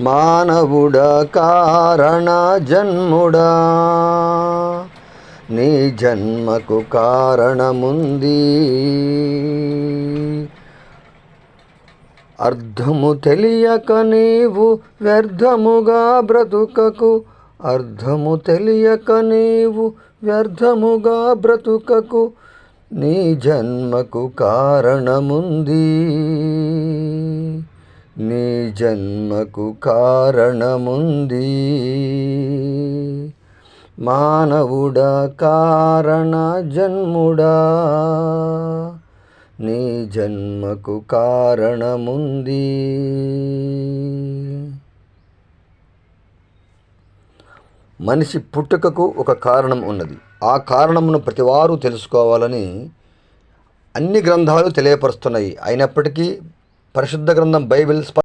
మానవుడా కారణ జన్ముడా. నీ జన్మకు కారణముంది. అర్థము తెలియక నీవు వ్యర్థముగా బ్రతుకకు. అర్థము తెలియక నీవు వ్యర్థముగా బ్రతుకకు. నీ జన్మకు కారణముంది. నీ జన్మకు కారణముంది. మానవుడా కారణ జన్ముడా. నీ జన్మకు కారణముంది. మనిషి పుట్టుకకు ఒక కారణం ఉన్నది. ఆ కారణమును ప్రతివారు తెలుసుకోవాలని అన్ని గ్రంథాలు తెలియపరుస్తున్నాయి. అయినప్పటికీ పరిశుద్ధ గ్రంథం బైబిల్ స్ప